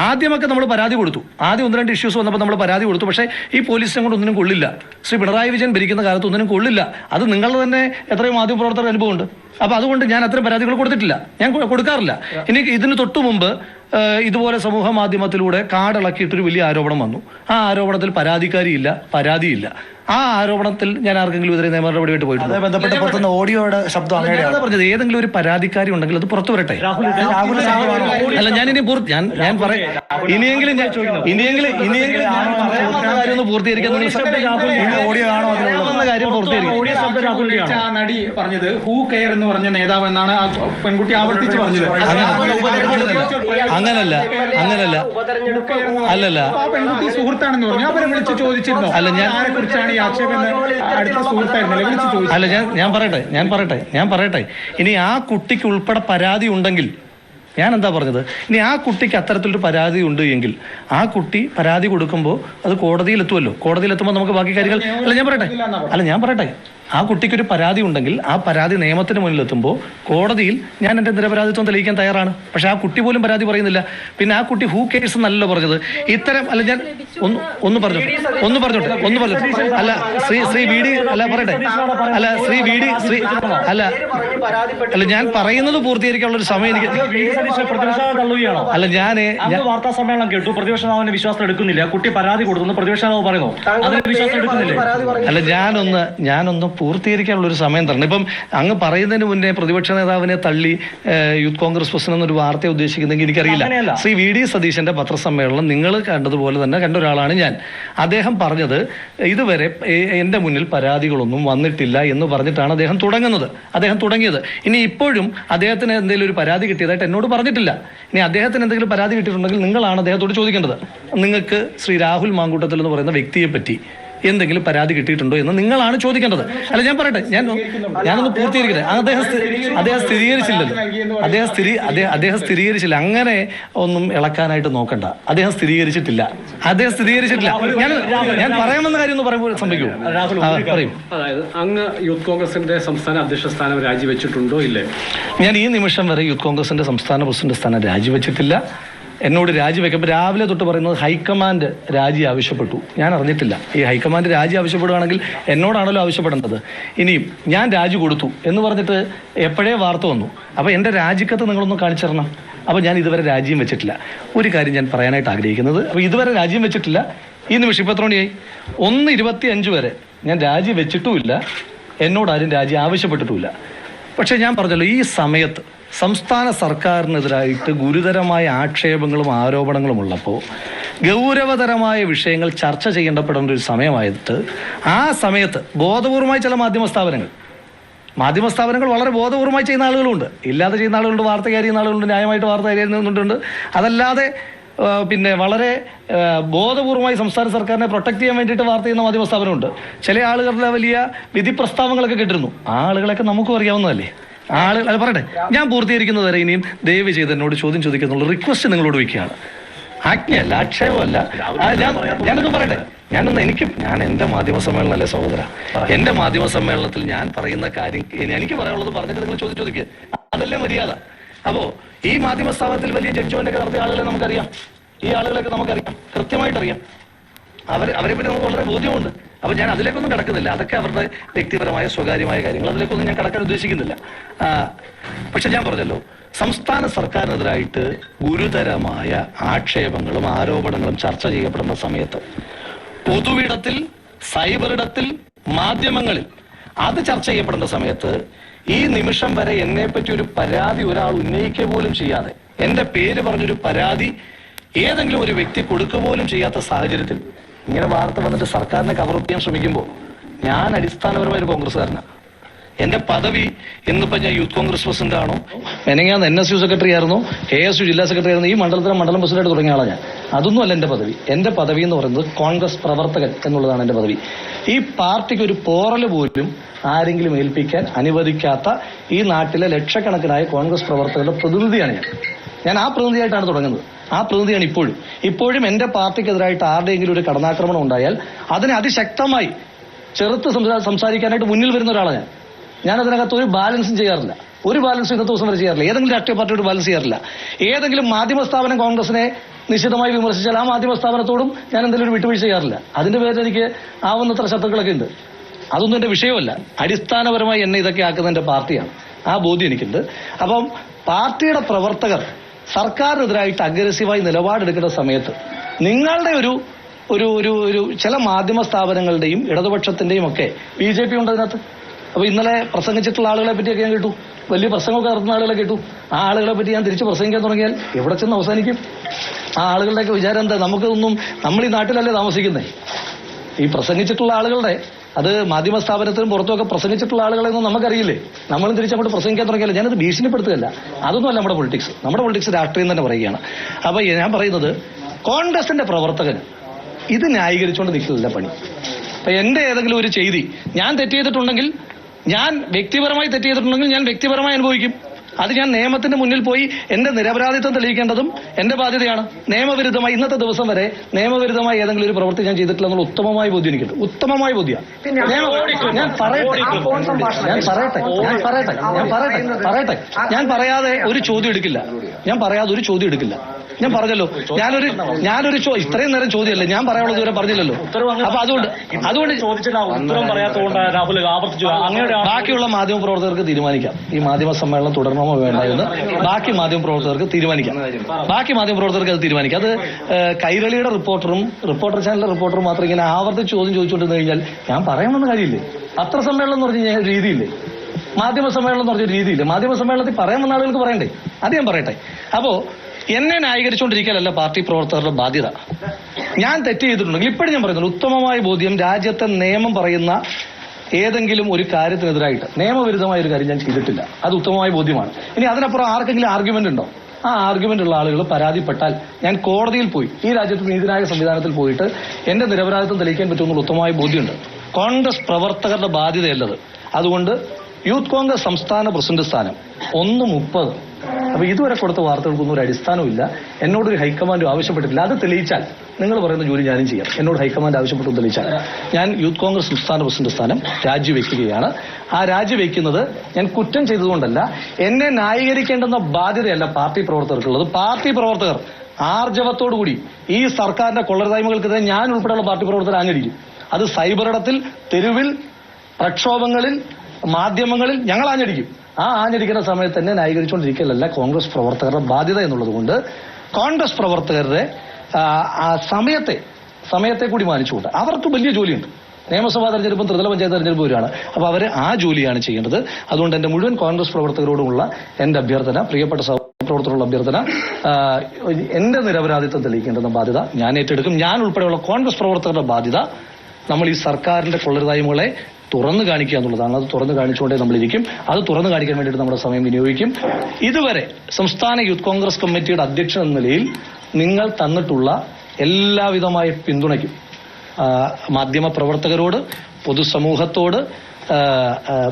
Speaker 3: ആദ്യമൊക്കെ നമ്മൾ പരാതി കൊടുത്തു. ആദ്യം ഒന്ന് രണ്ട് ഇഷ്യൂസ് വന്നപ്പോൾ നമ്മൾ പരാതി കൊടുത്തു. പക്ഷേ ഈ പോലീസിനെ കൊണ്ട് ഒന്നിനും കൊള്ളില്ല. ശ്രീ പിണറായി വിജയൻ ഭരിക്കുന്ന കാലത്ത് ഒന്നിനും കൊള്ളില്ല. അത് നിങ്ങളുടെ തന്നെ എത്രയോ മാധ്യമപ്രവർത്തകർ അനുഭവമുണ്ട്. അപ്പോൾ അതുകൊണ്ട് ഞാൻ അത്തരം പരാതികൾ കൊടുത്തിട്ടില്ല. ഞാൻ കൊടുക്കാറില്ല. ഇനി ഇതിന് തൊട്ടു മുമ്പ് ഇതുപോലെ സമൂഹ മാധ്യമത്തിലൂടെ കാടിളക്കിയിട്ടൊരു വലിയ ആരോപണം വന്നു. ആ ആരോപണത്തിൽ പരാതിക്കാരിയില്ല പരാതിയില്ല. ആ ആരോപണത്തിൽ ഞാൻ ആർക്കെങ്കിലും എതിരെ നിയമ നടപടിയായിട്ട് പോയിട്ടുണ്ട്
Speaker 2: ബന്ധപ്പെട്ട് പുറത്തുനിന്ന് ഓഡിയോയുടെ ശബ്ദം അങ്ങനെയാണ്
Speaker 3: പറഞ്ഞത് ഏതെങ്കിലും ഒരു പരാതിക്കാരി ഉണ്ടെങ്കിൽ അത് പുറത്തു വരട്ടെ
Speaker 2: രാഹുൽ
Speaker 3: അല്ല ഞാൻ ഇനി പൂർത്തി ഞാൻ ഞാൻ പറയാം ഇനിയെങ്കിലും ഞാൻ ഇനിയെങ്കിലും ഇനിയെങ്കിലും ഞാൻ പറയാവുന്ന കാര്യം ഒന്ന് പൂർത്തീകരിക്കാൻ
Speaker 2: ഓഡിയോ ആണോ
Speaker 3: കാര്യം പൂർത്തീകരിക്കും
Speaker 5: ഓഡിയോ ശബ്ദം രാഹുലിന്റെയാണോ?
Speaker 6: ആ നടി പറഞ്ഞത് ഹൂ കെയർ എന്ന് പറഞ്ഞ നേതാവ് എന്നാണ് ആ പെൺകുട്ടി ആവർത്തിച്ച് പറഞ്ഞത്
Speaker 3: അങ്ങനല്ല അങ്ങനല്ല അല്ലല്ല
Speaker 6: ആ പെൺകുട്ടി സുഹൃത്താണെന്ന് പറഞ്ഞു അവരെ വിളിച്ച് ചോദിച്ചിരുന്നു
Speaker 3: അല്ല, ഞാൻ-
Speaker 6: ആരെ കുറിച്ചാണ് ആക്ഷേപം അടുത്ത സുഹൃത്തായിരുന്നല്ലേ വിളിച്ച് ചോദിച്ചു.
Speaker 3: അല്ല ഞാൻ ഞാൻ പറയട്ടെ ഞാൻ പറയട്ടെ ഞാൻ പറയട്ടെ. ഇനി ആ കുട്ടിക്ക് ഉൾപ്പെടെ പരാതി ഉണ്ടെങ്കിൽ ഞാൻ എന്താ പറഞ്ഞത്? ഇനി ആ കുട്ടിക്ക് അത്തരത്തിലൊരു പരാതി ഉണ്ട് എങ്കിൽ ആ കുട്ടി പരാതി കൊടുക്കുമ്പോൾ അത് കോടതിയിൽ എത്തുമല്ലോ കോടതിയിൽ എത്തുമ്പോൾ നമുക്ക് ബാക്കി കാര്യങ്ങൾ അല്ല ഞാൻ പറയട്ടെ. അല്ല ഞാൻ പറയട്ടെ. ആ കുട്ടിക്കൊരു പരാതി ഉണ്ടെങ്കിൽ ആ പരാതി നിയമത്തിന് മുന്നിൽ എത്തുമ്പോൾ കോടതിയിൽ ഞാൻ എന്റെ നിരപരാധിത്വം തെളിയിക്കാൻ തയ്യാറാണ്. പക്ഷേ ആ കുട്ടി പോലും പരാതി പറയുന്നില്ല. പിന്നെ ആ കുട്ടി ഹൂ കേസ് എന്നല്ലോ പറഞ്ഞത്. ഇത്തരം അല്ല ഞാൻ ഒന്ന് ഒന്ന് പറഞ്ഞോട്ടെ ഒന്ന് പറഞ്ഞോട്ടെ ഒന്ന് പറഞ്ഞോട്ടെ അല്ല ശ്രീ ശ്രീ വി ഡി അല്ല പറയട്ടെ. അല്ല ശ്രീ വി ഡി ശ്രീ അല്ല അല്ല ഞാൻ പറയുന്നത് പൂർത്തീകരിക്കാനുള്ള ഒരു സമയം എനിക്ക് അല്ല ഞാൻ
Speaker 5: അന്ന് വാർത്താ സമ്മേളനം കേട്ടു. പ്രതിപക്ഷ നേതാവിന്റെ വിശ്വാസം എടുക്കുന്നില്ല. കുട്ടി പരാതി കൊടുത്തു. പ്രതിപക്ഷ നേതാവ് പറയുന്നു. അതിന് വിശ്വാസം എടുക്കുന്നില്ല?
Speaker 3: അല്ല ഞാനൊന്ന് ഞാനൊന്ന് പൂർത്തീകരിക്കാനുള്ള ഒരു സമയം തരണം. ഇപ്പം അങ്ങ് പറയുന്നതിന് മുന്നേ പ്രതിപക്ഷ നേതാവിനെ തള്ളി യൂത്ത് കോൺഗ്രസ് പ്രസിഡന്റ് എന്നൊരു വാർത്ത ഉദ്ദേശിക്കുന്നെങ്കിൽ എനിക്കറിയില്ല. ശ്രീ വി ഡി സതീശന്റെ പത്രസമ്മേളനം നിങ്ങൾ കണ്ടതുപോലെ തന്നെ കണ്ട ഒരാളാണ് ഞാൻ. അദ്ദേഹം പറഞ്ഞത് ഇതുവരെ എന്റെ മുന്നിൽ പരാതികളൊന്നും വന്നിട്ടില്ല എന്ന് പറഞ്ഞിട്ടാണ് അദ്ദേഹം തുടങ്ങുന്നത്. അദ്ദേഹം തുടങ്ങിയത്. ഇനി ഇപ്പോഴും അദ്ദേഹത്തിന് എന്തെങ്കിലും ഒരു പരാതി കിട്ടിയതായിട്ട് എന്നോട് പറഞ്ഞിട്ടില്ല. ഇനി അദ്ദേഹത്തിന് എന്തെങ്കിലും പരാതി കിട്ടിയിട്ടുണ്ടെങ്കിൽ നിങ്ങളാണ് അദ്ദേഹത്തോട് ചോദിക്കേണ്ടത്. നിങ്ങൾക്ക് ശ്രീ രാഹുൽ മാങ്കൂട്ടത്തിൽ എന്ന് പറയുന്ന വ്യക്തിയെ പറ്റി എന്തെങ്കിലും പരാതി കിട്ടിയിട്ടുണ്ടോ എന്ന് നിങ്ങളാണ് ചോദിക്കേണ്ടത്. അല്ല ഞാൻ പറയട്ടെ ഞാൻ ഞാനൊന്ന് പൂർത്തീകരിക്കട്ടെ. അദ്ദേഹം അദ്ദേഹം സ്ഥിരീകരിച്ചില്ലല്ലോ. അദ്ദേഹം സ്ഥിരീ അദ്ദേഹം അദ്ദേഹം സ്ഥിരീകരിച്ചില്ല. അങ്ങനെ ഒന്നും ഇളക്കാനായിട്ട് നോക്കണ്ട. അദ്ദേഹം സ്ഥിരീകരിച്ചിട്ടില്ല. അദ്ദേഹം സ്ഥിരീകരിച്ചിട്ടില്ല. ഞാൻ ഞാൻ പറയാമെന്ന കാര്യം ഒന്ന് പറയുമ്പോൾ സംഭവിക്കൂ. പറയും.
Speaker 7: അതായത് അങ്ങ് യൂത്ത് കോൺഗ്രസിന്റെ സംസ്ഥാന അധ്യക്ഷ സ്ഥാനം രാജിവെച്ചിട്ടുണ്ടോ ഇല്ലേ?
Speaker 3: ഞാൻ ഈ നിമിഷം വരെ യൂത്ത് കോൺഗ്രസിന്റെ സംസ്ഥാന പ്രസിഡന്റ് സ്ഥാനം രാജിവെച്ചിട്ടില്ല. എന്നോട് രാജിവെക്കുമ്പോൾ രാവിലെ തൊട്ട് പറയുന്നത് ഹൈക്കമാൻഡ് രാജി ആവശ്യപ്പെട്ടു. ഞാൻ അറിഞ്ഞിട്ടില്ല. ഈ ഹൈക്കമാൻഡ് രാജി ആവശ്യപ്പെടുകയാണെങ്കിൽ എന്നോടാണല്ലോ ആവശ്യപ്പെടേണ്ടത്. ഇനിയും ഞാൻ രാജി കൊടുത്തു എന്ന് പറഞ്ഞിട്ട് എപ്പോഴേ വാർത്ത വന്നു. അപ്പോൾ എന്റെ രാജിക്കത്ത് നിങ്ങളൊന്ന് കാണിച്ചു തരണം അപ്പോൾ ഞാൻ ഇതുവരെ രാജ്യം വെച്ചിട്ടില്ല. ഒരു കാര്യം ഞാൻ പറയാനായിട്ട് ആഗ്രഹിക്കുന്നത്. അപ്പോൾ ഇതുവരെ രാജ്യം വെച്ചിട്ടില്ല. ഈ നിമിഷം ഇപ്പോൾ എത്ര ഒന്ന് ഇരുപത്തി അഞ്ച് വരെ ഞാൻ രാജി വെച്ചിട്ടുമില്ല. എന്നോടാരും രാജി ആവശ്യപ്പെട്ടിട്ടുമില്ല. പക്ഷേ ഞാൻ പറഞ്ഞല്ലോ ഈ സമയത്ത് സംസ്ഥാന സർക്കാരിനെതിരായിട്ട് ഗുരുതരമായ ആക്ഷേപങ്ങളും ആരോപണങ്ങളും ഉള്ളപ്പോൾ ഗൗരവതരമായ വിഷയങ്ങൾ ചർച്ച ചെയ്യേണ്ടപ്പെടേണ്ട ഒരു സമയമായിട്ട് ആ സമയത്ത് ബോധപൂർവമായി ചില മാധ്യമ സ്ഥാപനങ്ങൾ മാധ്യമ സ്ഥാപനങ്ങൾ വളരെ ബോധപൂർവമായി ചെയ്യുന്ന ആളുകളുണ്ട്. ഇല്ലാതെ ചെയ്യുന്ന ആളുകളുണ്ട് വാർത്ത കയറിയുന്ന ആളുകളുണ്ട് ന്യായമായിട്ട് വാർത്ത കയറിയുന്നുണ്ട് അതല്ലാതെ പിന്നെ വളരെ ബോധപൂർവമായി സംസ്ഥാന സർക്കാരിനെ പ്രൊട്ടക്ട് ചെയ്യാൻ വേണ്ടിയിട്ട് വാർത്ത ചെയ്യുന്ന മാധ്യമ സ്ഥാപനമുണ്ട്. ചില ആളുകളുടെ വലിയ വിധി പ്രസ്താവങ്ങളൊക്കെ കിട്ടിരുന്നു. ആ ആളുകളൊക്കെ നമുക്കും അറിയാവുന്നതല്ലേ? ആളുകൾ അത് പറയട്ടെ. ഞാൻ പൂർത്തീകരിക്കുന്നത് വരെ ഇനിയും ദയവ് ചെയ്ത് എന്നോട് ചോദ്യം ചോദിക്കുന്നുള്ള റിക്വസ്റ്റ് നിങ്ങളോട് വയ്ക്കുകയാണ്. ആജ്ഞയല്ല ആക്ഷേപമല്ല. ഞാനൊന്നും പറയട്ടെ. ഞാനൊന്ന് എനിക്ക് ഞാൻ എന്റെ മാധ്യമ സമ്മേളനമല്ലേ സഹോദര? എന്റെ മാധ്യമ സമ്മേളനത്തിൽ ഞാൻ പറയുന്ന കാര്യം എനിക്ക് പറയാനുള്ളത് പറഞ്ഞിട്ട് നിങ്ങൾ ചോദിച്ചു ചോദിക്കുക അതല്ലേ മര്യാദ. അപ്പോ ഈ മാധ്യമ സ്ഥാപനത്തിൽ വലിയ ജഡ്ജ്മെന്റ് ഒക്കെ നടത്തിയ ആളുകളെ നമുക്കറിയാം. ഈ ആളുകളൊക്കെ നമുക്കറിയാം. കൃത്യമായിട്ട് അറിയാം അവർ അവരെ പറ്റി നമുക്ക് വളരെ ബോധ്യമുണ്ട്. അപ്പൊ ഞാൻ അതിലേക്കൊന്നും കടക്കുന്നില്ല. അതൊക്കെ അവരുടെ വ്യക്തിപരമായ സ്വകാര്യമായ കാര്യങ്ങൾ. അതിലേക്കൊന്നും ഞാൻ കടക്കാൻ ഉദ്ദേശിക്കുന്നില്ല. പക്ഷെ ഞാൻ പറഞ്ഞല്ലോ സംസ്ഥാന സർക്കാരിനെതിരായിട്ട് ഗുരുതരമായ ആക്ഷേപങ്ങളും ആരോപണങ്ങളും ചർച്ച ചെയ്യപ്പെടുന്ന സമയത്ത് പൊതുവിടത്തിൽ സൈബറിടത്തിൽ മാധ്യമങ്ങളിൽ അത് ചർച്ച ചെയ്യപ്പെടുന്ന സമയത്ത് ഈ നിമിഷം വരെ എന്നെ പറ്റി ഒരു പരാതി ഒരാൾ ഉന്നയിക്കുക പോലും ചെയ്യാതെ എന്റെ പേര് പറഞ്ഞൊരു പരാതി ഏതെങ്കിലും ഒരു വ്യക്തി കൊടുക്കുക പോലും ചെയ്യാത്ത സാഹചര്യത്തിൽ ഇങ്ങനെ വാർത്ത വന്നിട്ട് സർക്കാരിനെ കവറപ്പ് ചെയ്യാൻ ശ്രമിക്കുമ്പോൾ ഞാൻ അടിസ്ഥാനപരമായ ഒരു കോൺഗ്രസ്സുകാരനാണ് എന്റെ പദവി ഇന്നിപ്പോ ഞാൻ യൂത്ത് കോൺഗ്രസ് പ്രസിഡന്റ് ആണോ? മെനങ്ങാന്ന് എൻ എസ് യു സെക്രട്ടറി ആയിരുന്നു കെ എസ് യു ജില്ലാ സെക്രട്ടറി ആയിരുന്നു ഈ മണ്ഡലത്തിലെ മണ്ഡലം പ്രസിഡന്റ് തുടങ്ങിയ ആളാണ് ഞാൻ. അതൊന്നും അല്ല എന്റെ പദവി. എന്റെ പദവി എന്ന് പറയുന്നത് കോൺഗ്രസ് പ്രവർത്തകൻ എന്നുള്ളതാണ് എന്റെ പദവി. ഈ പാർട്ടിക്ക് ഒരു പോറൽ പോലും ആരെങ്കിലും ഏൽപ്പിക്കാൻ അനുവദിക്കാത്ത ഈ നാട്ടിലെ ലക്ഷക്കണക്കിനായ കോൺഗ്രസ് പ്രവർത്തകരുടെ പ്രതിനിധിയാണ് ഞാൻ. ഞാൻ ആ പ്രതിനിധിയായിട്ടാണ് തുടങ്ങുന്നത്. ആ പ്രതിനിധിയാണ് ഇപ്പോഴും. ഇപ്പോഴും എന്റെ പാർട്ടിക്കെതിരായിട്ട് ആരുടെയെങ്കിലും ഒരു കടന്നാക്രമണം ഉണ്ടായാൽ അതിനെ അതിശക്തമായി ചെറുത്ത് സംസാരിക്കാനായിട്ട് മുന്നിൽ വരുന്ന ഒരാളാണ് ഞാൻ. ഞാൻ അതിനകത്ത് ഒരു ബാലൻസും ചെയ്യാറില്ല. ഒരു ബാലൻസും ഇന്നത്തെ ദിവസം വരെ ചെയ്യാറില്ല. ഏതെങ്കിലും രാഷ്ട്രീയ പാർട്ടിയോട് ബാലൻസ് ചെയ്യാറില്ല. ഏതെങ്കിലും മാധ്യമ സ്ഥാപനം കോൺഗ്രസിനെ നിശിതമായി വിമർശിച്ചാൽ ആ മാധ്യമ സ്ഥാപനത്തോടും ഞാൻ എന്തെങ്കിലും ഒരു വിട്ടുവീഴ്ച ചെയ്യാറില്ല. അതിന്റെ പേരിൽ എനിക്ക് ആവുന്നത്ര ശത്രുക്കളൊക്കെ ഉണ്ട്. അതൊന്നും എന്റെ വിഷയമല്ല. അടിസ്ഥാനപരമായി എന്നെ ഇതൊക്കെ ആക്കുന്ന എന്റെ പാർട്ടിയാണ്. ആ ബോധ്യം എനിക്കുണ്ട്. അപ്പം പാർട്ടിയുടെ പ്രവർത്തകർ സർക്കാരിനെതിരായിട്ട് അഗ്രസീവായി നിലപാടെടുക്കുന്ന സമയത്ത് നിങ്ങളുടെ ഒരു ഒരു ഒരു ഒരു ചില മാധ്യമ സ്ഥാപനങ്ങളുടെയും ഇടതുപക്ഷത്തിന്റെയും ഒക്കെ ബി ജെ പി ഉണ്ട് അതിനകത്ത്. അപ്പൊ ഇന്നലെ പ്രസംഗിച്ചിട്ടുള്ള ആളുകളെ പറ്റിയൊക്കെ ഞാൻ കേട്ടു. വലിയ പ്രസംഗമൊക്കെ നടത്തുന്ന ആളുകളെ കേട്ടു. ആ ആളുകളെ പറ്റി ഞാൻ തിരിച്ച് പ്രസംഗിക്കാൻ തുടങ്ങിയാൽ എവിടെ ചെന്ന് അവസാനിക്കും? ആ ആളുകളുടെയൊക്കെ വിചാരം എന്താ? നമുക്കൊന്നും നമ്മൾ ഈ നാട്ടിലല്ലേ താമസിക്കുന്നേ? ഈ പ്രസംഗിച്ചിട്ടുള്ള ആളുകളുടെ അത് മാധ്യമ സ്ഥാപനത്തിനും പുറത്തുമൊക്കെ പ്രസംഗിച്ചിട്ടുള്ള ആളുകളെന്നും നമുക്കറിയില്ലേ? നമ്മളും തിരിച്ചങ്ങോട്ട് പ്രസംഗിക്കാൻ തുടങ്ങിയല്ല ഞാനത് ഭീഷണിപ്പെടുത്തുകയല്ല. അതൊന്നുമല്ല നമ്മുടെ പൊളിറ്റിക്സ് നമ്മുടെ പൊളിറ്റിക്സ് രാഷ്ട്രീയം തന്നെ പറയുകയാണ്. അപ്പൊ ഞാൻ പറയുന്നത് കോൺഗ്രസിന്റെ പ്രവർത്തകൻ ഇത് ന്യായീകരിച്ചുകൊണ്ട് നിൽക്കുന്നില്ല പണി. അപ്പൊ എന്റെ ഏതെങ്കിലും ഒരു ചെയ്തി ഞാൻ തെറ്റ് ചെയ്തിട്ടുണ്ടെങ്കിൽ ഞാൻ വ്യക്തിപരമായി തെറ്റ് ചെയ്തിട്ടുണ്ടെങ്കിൽ ഞാൻ വ്യക്തിപരമായി അനുഭവിക്കും. അത് ഞാൻ നിയമത്തിന്റെ മുന്നിൽ പോയി എന്റെ നിരപരാധിത്വം തെളിയിക്കേണ്ടതും എന്റെ ബാധ്യതയാണ്. നിയമവിരുദ്ധമായി ഇന്നത്തെ ദിവസം വരെ നിയമവിരുദ്ധമായി ഏതെങ്കിലും ഒരു പ്രവൃത്തി ഞാൻ ചെയ്തിട്ടില്ല എന്നുള്ള ഉത്തമമായ ബോധ്യം എനിക്കുണ്ട്. ഉത്തമമായ ബോധ്യം. ഞാൻ പറയട്ടെ. ഞാൻ പറയട്ടെ. ഞാൻ പറയട്ടെ. ഞാൻ പറയട്ടെ. പറയട്ടെ. ഞാൻ പറയാതെ ഒരു ചോദ്യം എടുക്കില്ല. ഞാൻ പറയാതെ ഒരു ചോദ്യം എടുക്കില്ല. ഞാൻ പറഞ്ഞല്ലോ. ഞാനൊരു ഞാനൊരു ഇത്രയും നേരം ചോദ്യമല്ലേ? ഞാൻ പറയാനുള്ളത് ഇവരെ പറഞ്ഞില്ലല്ലോ. അപ്പൊ അതുകൊണ്ട് അതുകൊണ്ട്
Speaker 5: ഉത്തരം പറയാത്തതുകൊണ്ട് രാഹുൽ ആവർത്തിച്ചു.
Speaker 3: ബാക്കിയുള്ള മാധ്യമ പ്രവർത്തകർക്ക് തീരുമാനിക്കാം. ഈ മാധ്യമ സമ്മേളനം തുടരണമോ വേണ്ട എന്ന്. ബാക്കി മാധ്യമ പ്രവർത്തകർക്ക് തീരുമാനിക്കാം. ബാക്കി മാധ്യമ പ്രവർത്തകർക്ക് അത് തീരുമാനിക്കാം. അത് കൈരളിയുടെ റിപ്പോർട്ടറും റിപ്പോർട്ടർ ചാനലിലെ റിപ്പോർട്ടറും മാത്രം ഇങ്ങനെ ആവർത്തിച്ച് ചോദ്യം ചോദിച്ചുകൊണ്ടിരുന്നു കഴിഞ്ഞാൽ ഞാൻ പറയണമെന്ന് കാര്യമില്ലേ? പത്രസമ്മേളനം എന്ന് പറഞ്ഞു കഴിഞ്ഞാൽ രീതിയില്ലേ? മാധ്യമ സമ്മേളനം എന്ന് പറഞ്ഞ രീതിയില്ലേ? മാധ്യമ സമ്മേളനത്തിൽ പറയാൻ വന്ന ആളുകൾക്ക് പറയണ്ടേ? അത് ഞാൻ പറയട്ടെ. അപ്പോ എന്നെ ന്യായീകരിച്ചുകൊണ്ടിരിക്കലല്ല പാർട്ടി പ്രവർത്തകരുടെ ബാധ്യത. ഞാൻ തെറ്റ് ചെയ്തിട്ടുണ്ടെങ്കിൽ ഇപ്പോഴും ഞാൻ പറയുന്നത് ഉത്തമമായ ബോധ്യം രാജ്യത്തെ നിയമം പറയുന്ന ഏതെങ്കിലും ഒരു കാര്യത്തിനെതിരായിട്ട്. നിയമവിരുദ്ധമായ ഒരു കാര്യം ഞാൻ ചെയ്തിട്ടില്ല. അത് ഉത്തമമായ ബോധ്യമാണ്. ഇനി അതിനപ്പുറം ആർക്കെങ്കിലും ആർഗ്യുമെന്റ് ഉണ്ടോ? ആ ആർഗ്യുമെന്റ് ഉള്ള ആളുകൾ പരാതിപ്പെട്ടാൽ ഞാൻ കോടതിയിൽ പോയി ഈ രാജ്യത്ത് നീതിന്യായ സംവിധാനത്തിൽ പോയിട്ട് എന്റെ നിരപരാധിത്വം തെളിയിക്കാൻ പറ്റുമെന്നുള്ള ഉത്തമമായ ബോധ്യമുണ്ട്. കോൺഗ്രസ് പ്രവർത്തകരുടെ ബാധ്യതയല്ലത്. അതുകൊണ്ട് യൂത്ത് കോൺഗ്രസ് സംസ്ഥാന പ്രസിഡന്റ് സ്ഥാനം ഒന്ന് മുപ്പത്. അപ്പൊ ഇതുവരെ കൊടുത്ത വാർത്തകൾക്കൊന്നും ഒരു അടിസ്ഥാനമില്ല എന്നോടൊരു ഹൈക്കമാൻഡ് ആവശ്യപ്പെട്ടിട്ടില്ല. അത് തെളിയിച്ചാൽ നിങ്ങൾ പറയുന്ന ജോലി ഞാനും ചെയ്യാം. എന്നോട് ഹൈക്കമാൻഡ് ആവശ്യപ്പെട്ടു തെളിയിച്ചാൽ. ഞാൻ യൂത്ത് കോൺഗ്രസ് സംസ്ഥാന പ്രസിഡന്റ് സ്ഥാനം രാജിവെക്കുകയാണ്. ആ രാജിവെക്കുന്നത് ഞാൻ കുറ്റം ചെയ്തതുകൊണ്ടല്ല എന്നെ ന്യായീകരിക്കേണ്ടെന്ന ബാധ്യതയല്ല പാർട്ടി പ്രവർത്തകർക്കുള്ളത്. പാർട്ടി പ്രവർത്തകർ ആർജവത്തോടുകൂടി ഈ സർക്കാരിന്റെ കൊള്ളരുതായ്മകൾക്കെതിരെ ഞാൻ ഉൾപ്പെടെയുള്ള പാർട്ടി പ്രവർത്തകർ ആഞ്ഞടിക്കും. അത് സൈബറിടത്തിൽ തെരുവിൽ പ്രക്ഷോഭങ്ങളിൽ മാധ്യമങ്ങളിൽ ഞങ്ങൾ ആഞ്ഞടിക്കും. ആ ആഞ്ഞടിക്കുന്ന സമയത്ത് തന്നെ ന്യായീകരിച്ചുകൊണ്ടിരിക്കലല്ല കോൺഗ്രസ് പ്രവർത്തകരുടെ ബാധ്യത എന്നുള്ളത് കൊണ്ട് കോൺഗ്രസ് പ്രവർത്തകരുടെ സമയത്തെ സമയത്തെ കൂടി മാനിച്ചുകൊണ്ട് അവർക്ക് വലിയ ജോലിയുണ്ട്. നിയമസഭാ തെരഞ്ഞെടുപ്പും ത്രിതല പഞ്ചായത്ത് തെരഞ്ഞെടുപ്പ് വരികയാണ് അപ്പൊ അവർ ആ ജോലിയാണ് ചെയ്യേണ്ടത്. അതുകൊണ്ട് എന്റെ മുഴുവൻ കോൺഗ്രസ് പ്രവർത്തകരോടുമുള്ള എന്റെ അഭ്യർത്ഥന പ്രിയപ്പെട്ട സഹപ്രവർത്തകരുടെ അഭ്യർത്ഥന എന്റെ നിരപരാധിത്വം തെളിയിക്കേണ്ടെന്ന ബാധ്യത ഞാൻ ഏറ്റെടുക്കും. ഞാൻ ഉൾപ്പെടെയുള്ള കോൺഗ്രസ് പ്രവർത്തകരുടെ ബാധ്യത നമ്മൾ ഈ സർക്കാരിന്റെ കൊള്ളരുതായ്മകളെ തുറന്നു കാണിക്കുക എന്നുള്ളതാണ്. അത് തുറന്നു കാണിച്ചുകൊണ്ടേ നമ്മളിരിക്കും. അത് തുറന്നു കാണിക്കാൻ വേണ്ടിയിട്ട് നമ്മുടെ സമയം വിനിയോഗിക്കും. ഇതുവരെ സംസ്ഥാന യൂത്ത് കോൺഗ്രസ് കമ്മിറ്റിയുടെ അധ്യക്ഷൻ എന്ന നിലയിൽ നിങ്ങൾ തന്നിട്ടുള്ള എല്ലാവിധമായ പിന്തുണയ്ക്കും. മാധ്യമ പ്രവർത്തകരോട് പൊതുസമൂഹത്തോട്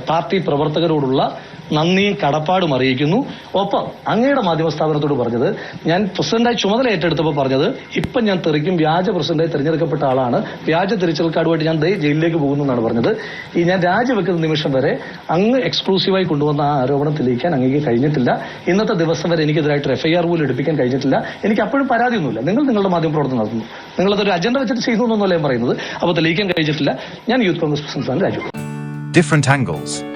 Speaker 3: പാർട്ടി പ്രവർത്തകരോടുള്ള നന്ദിയും കടപ്പാടും അറിയിക്കുന്നു. ഒപ്പം അങ്ങയുടെ മാധ്യമ സ്ഥാപനത്തോട് പറഞ്ഞത് ഞാൻ പ്രസിഡന്റായി ചുമതല ഏറ്റെടുത്തപ്പോൾ പറഞ്ഞത് ഇപ്പം ഞാൻ തെറിക്കും വ്യാജ പ്രസിഡന്റായി തെരഞ്ഞെടുക്കപ്പെട്ട ആളാണ്. വ്യാജ തിരിച്ചൽ കാർഡുമായിട്ട് ഞാൻ ജയിലിലേക്ക് പോകുന്നു എന്നാണ് പറഞ്ഞത്. ഈ ഞാൻ രാജിവെക്കുന്ന നിമിഷം വരെ അങ്ങ് എക്സ്ക്ലൂസീവായി കൊണ്ടുവന്ന ആ ആരോപണം തെളിയിക്കാൻ അങ്ങേക്ക് കഴിഞ്ഞിട്ടില്ല. ഇന്നത്തെ ദിവസം വരെ എനിക്കെതിരായിട്ട് എഫ്ഐആർ പോലും എടുപ്പിക്കാൻ കഴിഞ്ഞിട്ടില്ല. എനിക്ക് അപ്പോഴും പരാതിയൊന്നുമില്ല. നിങ്ങൾ നിങ്ങളുടെ മാധ്യമ പ്രവർത്തനം നടത്തുന്നു. നിങ്ങളതൊരു അജണ്ട വെച്ചിട്ട് ചെയ്യുന്നു എന്നല്ല ഞാൻ പറയുന്നത്. അപ്പോൾ തെളിയിക്കാൻ കഴിഞ്ഞിട്ടില്ല. ഞാൻ youth congress president Raju
Speaker 8: different angles.